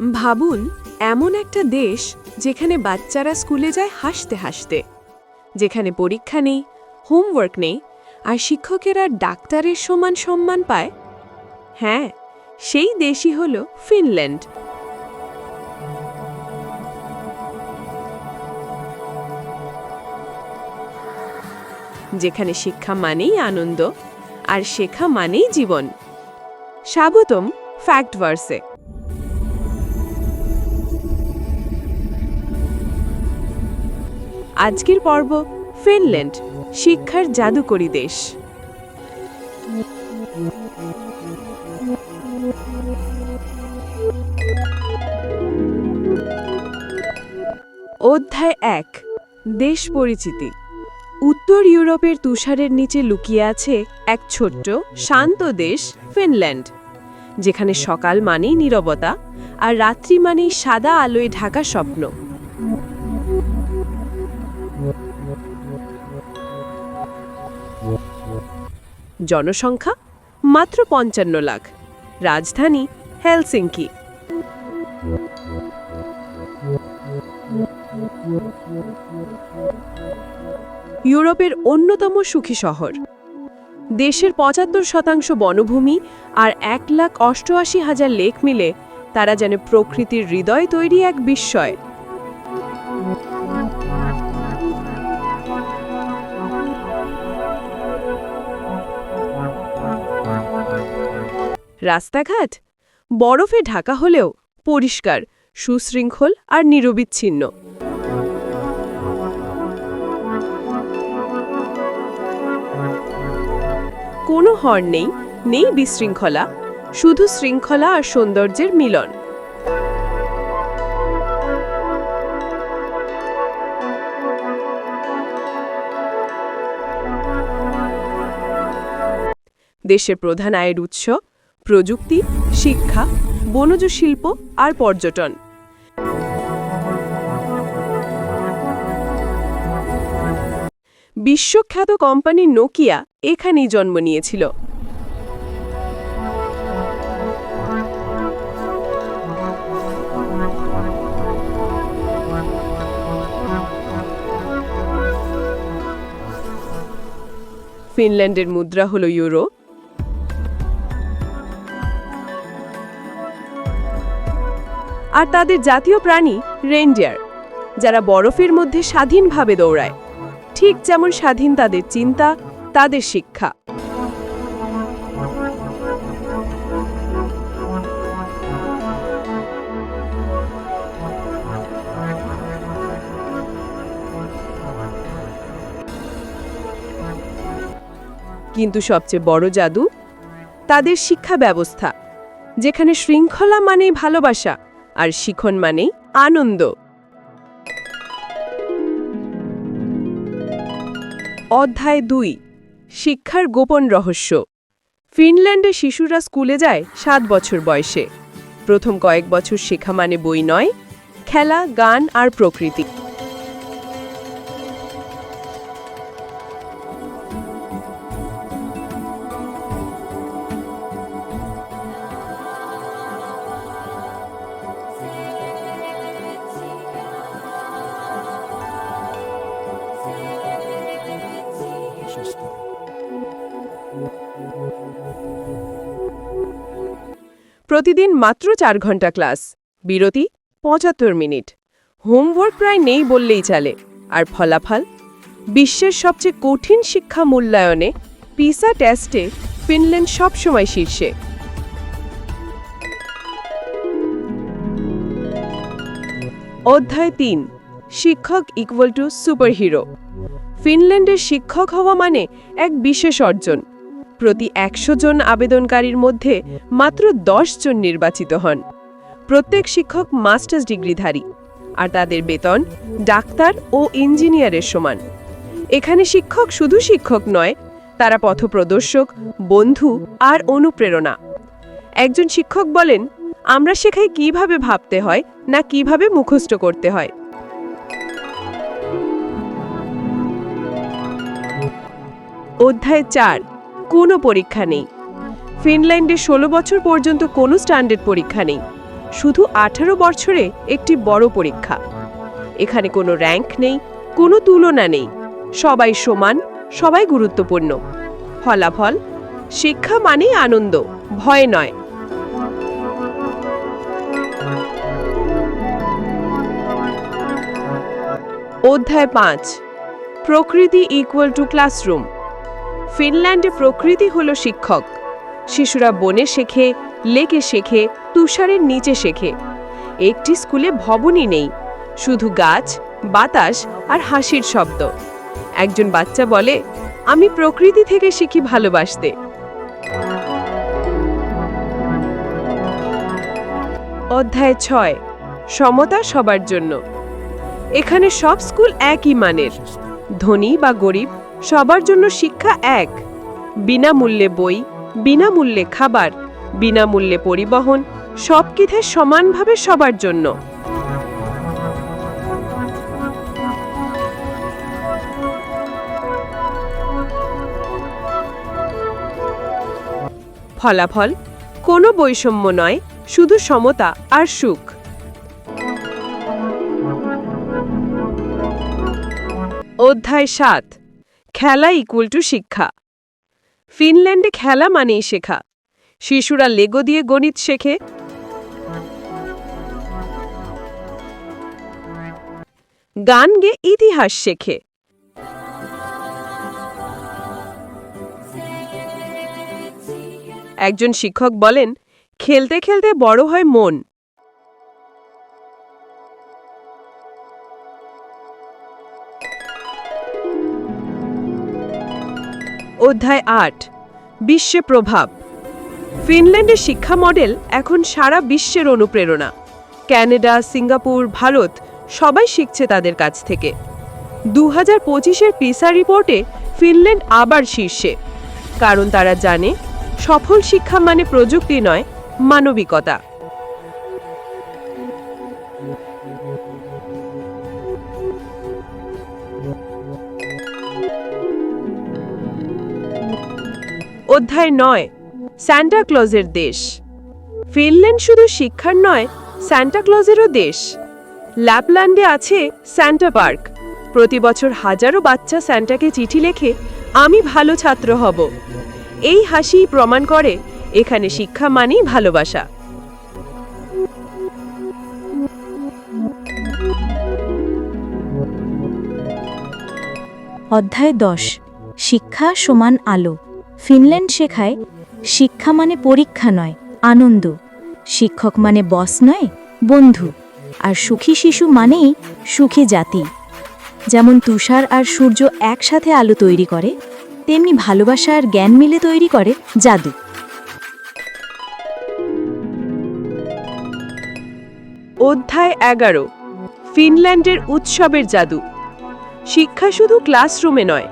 ভাবুন, এমন একটা দেশ যেখানে বাচ্চারা স্কুলে যায় হাসতে হাসতে, যেখানে পরীক্ষা নেই, হোমওয়ার্ক নেই, আর শিক্ষকেরা ডাক্তারের সমান সম্মান পায়। হ্যাঁ সেই দেশই হল ফিনল্যান্ড। যেখানে শিক্ষা মানেই আনন্দ, আর শেখা মানেই জীবন। স্বাগতম ফ্যাক্ট আজকের পর্ব ফিনল্যান্ড, শিক্ষার জাদুকরী দেশ। অধ্যায় এক, দেশ পরিচিতি। উত্তর ইউরোপের তুষারের নিচে লুকিয়ে আছে এক ছোট্ট, শান্ত দেশ ফিনল্যান্ড, যেখানে সকাল মানেই নীরবতা আর রাত্রি মানেই সাদা আলোয় ঢাকা স্বপ্ন। জনসংখ্যা মাত্র পঞ্চান্ন লাখ। রাজধানী হেলসিঙ্কি। ইউরোপের অন্যতম সুখী শহর। দেশের পঁচাত্তর শতাংশ বনভূমি আর এক লাখ অষ্টআশি হাজার লেক মিলে তারা যেন প্রকৃতির হৃদয় তৈরি এক বিস্ময়। রাস্তাঘাট? বরফে ঢাকা হলেও পরিষ্কার, সুশৃঙ্খল আর নিরবিচ্ছিন্ন। কোনো হর্ন নেই নেই বিশৃঙ্খলা, শুধু শৃঙ্খলা আর সৌন্দর্যের মিলন। দেশের প্রধান আয়ের উৎস প্রযুক্তি, শিক্ষা, বনজ শিল্প আর পর্যটন। বিশ্বখ্যাত কোম্পানি নোকিয়া এখানেই জন্ম নিয়েছিল। ফিনল্যান্ডের মুদ্রা হল ইউরো। আর তাদের জাতীয় প্রাণী রেনডিয়ার যারা বরফের মধ্যে স্বাধীনভাবে দৌড়ায়। ঠিক যেমন স্বাধীন তাদের চিন্তা, তাদের শিক্ষা। কিন্তু সবচেয়ে বড় জাদু, তাদের শিক্ষা ব্যবস্থা, যেখানে শৃঙ্খলা মানেই ভালোবাসা আর শিখন মানেই আনন্দ। অধ্যায় দুই, শিক্ষার গোপন রহস্য। ফিনল্যান্ডে শিশুরা স্কুলে যায় সাত বছর বয়সে। প্রথম কয়েক বছর শেখা মানে বই নয়, খেলা, গান আর প্রকৃতি। প্রতিদিন মাত্র চার ঘণ্টা ক্লাস। বিরতি, পঁচাত্তর মিনিট। হোমওয়ার্ক প্রায় নেই বললেই চলে। আর ফলাফল? বিশ্বের সবচেয়ে কঠিন শিক্ষা মূল্যায়নে পিসা টেস্টে ফিনল্যান্ড সবসময় শীর্ষে। অধ্যায় তিন, শিক্ষক ইকুয়াল টু সুপারহিরো ফিনল্যান্ডের শিক্ষক হওয়া মানে এক বিশেষ অর্জন। প্রতি একশো জন আবেদনকারীর মধ্যে মাত্র দশ জন নির্বাচিত হন। প্রত্যেক শিক্ষক মাস্টার্স ডিগ্রিধারী আর তাদের বেতন ডাক্তার ও ইঞ্জিনিয়ারের সমান। এখানে শিক্ষক শুধু শিক্ষক নয়, তারা পথপ্রদর্শক, বন্ধু আর অনুপ্রেরণা। একজন শিক্ষক বলেন, আমরা শেখাই কীভাবে ভাবতে হয় না কীভাবে মুখস্থ করতে হয়। অধ্যায় চার কোনো পরীক্ষা নেই। ফিনল্যান্ডে ষোলো বছর পর্যন্ত কোনো স্ট্যান্ডার্ড পরীক্ষা নেই। শুধু আঠারো বছরে একটি বড় পরীক্ষা। এখানে কোনো র্যাঙ্ক নেই, কোনো তুলনা নেই। সবাই সমান, সবাই গুরুত্বপূর্ণ। ফলাফল, শিক্ষা মানেই আনন্দ, ভয় নয়। অধ্যায় পাঁচ, প্রকৃতি ইকুয়াল টু ক্লাসরুম ফিনল্যান্ডে প্রকৃতি হলো শিক্ষক। শিশুরা বনে শেখে, লেকে শেখে, তুষারের নিচে শেখে। একটি স্কুলে ভবনই নেই, শুধু গাছ, বাতাস আর হাসির শব্দ। একজন বাচ্চা বলে, আমি প্রকৃতি থেকে শিখি ভালোবাসতে। অধ্যায় ছয়, সমতা সবার জন্য। এখানে সব স্কুল একই মানের। ধনী বা গরিব সবার জন্য শিক্ষা এক। বিনামূল্যে বই, বিনামূল্যে খাবার, বিনামূল্যে পরিবহন সব কিথে সমানভাবে সবার জন্য। ফলাফল, কোনো বৈষম্য নয়, শুধু সমতা আর সুখ। অধ্যায় সাত। খেলা ইকুয়াল টু শিক্ষা। ফিনল্যান্ডে খেলা মানেই শেখা। শিশুরা লেগো দিয়ে গণিত শেখে। গান গে ইতিহাস শেখে। একজন শিক্ষক বলেন, খেলতে খেলতে বড় হয় মন। অধ্যায় আট, বিশ্বে প্রভাব। ফিনল্যান্ডের শিক্ষা মডেল এখন সারা বিশ্বের অনুপ্রেরণা। ক্যানাডা, সিঙ্গাপুর, ভারত সবাই শিখছে তাদের কাছ থেকে। দু হাজার পঁচিশের পিসা রিপোর্টে ফিনল্যান্ড আবার শীর্ষে। কারণ তারা জানে, সফল শিক্ষা মানে প্রযুক্তি নয়, মানবিকতা। অধ্যায় নয় স্যান্টা ক্লজের দেশ। ফিনল্যান্ড শুধু শিক্ষার নয় স্যান্টা ক্লজেরও দেশ। ল্যাপল্যান্ডে আছে স্যান্টা পার্ক প্রতি বছর হাজারো বাচ্চা স্যান্টাকে চিঠি লেখে, আমি ভালো ছাত্র হব। এই হাসিই প্রমাণ করে, এখানে শিক্ষা মানেই ভালোবাসা। অধ্যায় দশ, শিক্ষা সমান আলো। ফিনল্যান্ড শেখায়, শিক্ষা মানে পরীক্ষা নয়, আনন্দ। শিক্ষক মানে বস নয়, বন্ধু। আর সুখী শিশু মানেই সুখী জাতি। যেমন তুষার আর সূর্য একসাথে আলো তৈরি করে, তেমনি ভালোবাসা আর জ্ঞান মিলে তৈরি করে জাদু। অধ্যায় এগারো, ফিনল্যান্ডের উৎসবের জাদু। শিক্ষা শুধু ক্লাসরুমে নয়,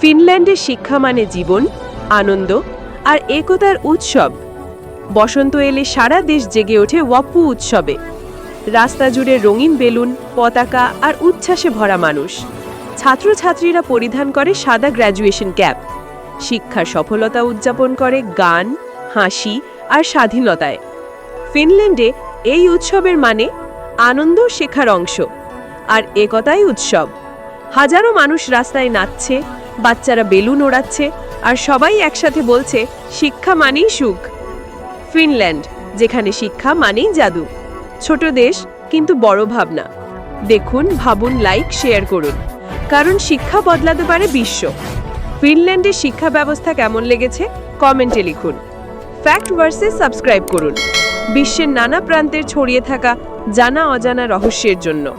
ফিনল্যান্ডের শিক্ষা মানে জীবন আনন্দ আর একতার উৎসব। বসন্ত এলে সারা দেশ জেগে ওঠে ওয়াপ্পু উৎসবে। রাস্তা জুড়ে রঙিন বেলুন, পতাকা আর উচ্ছ্বাসে ভরা মানুষ। ছাত্রছাত্রীরা পরিধান করে সাদা গ্র্যাজুয়েশন ক্যাপ। শিক্ষার সফলতা উদযাপন করে গান, হাসি আর স্বাধীনতায়। ফিনল্যান্ডে এই উৎসবের মানে আনন্দ শেখার অংশ আর একতাই উৎসব। হাজারো মানুষ রাস্তায় নাচছে, বাচ্চারা বেলুন ওড়াচ্ছে আর সবাই একসাথে বলছে, শিক্ষা মানেই সুখ। ফিনল্যান্ড, যেখানে শিক্ষা মানেই জাদু। ছোট দেশ, কিন্তু বড় ভাবনা। দেখুন, ভাবুন লাইক শেয়ার করুন। কারণ শিক্ষা বদলাতে পারে বিশ্ব। ফিনল্যান্ডের শিক্ষা ব্যবস্থা কেমন লেগেছে? কমেন্টে লিখুন। ফ্যাক্ট ভার্সেস সাবস্ক্রাইব করুন। বিশ্বের নানা প্রান্তের ছড়িয়ে থাকা জানা অজানা রহস্যের জন্য।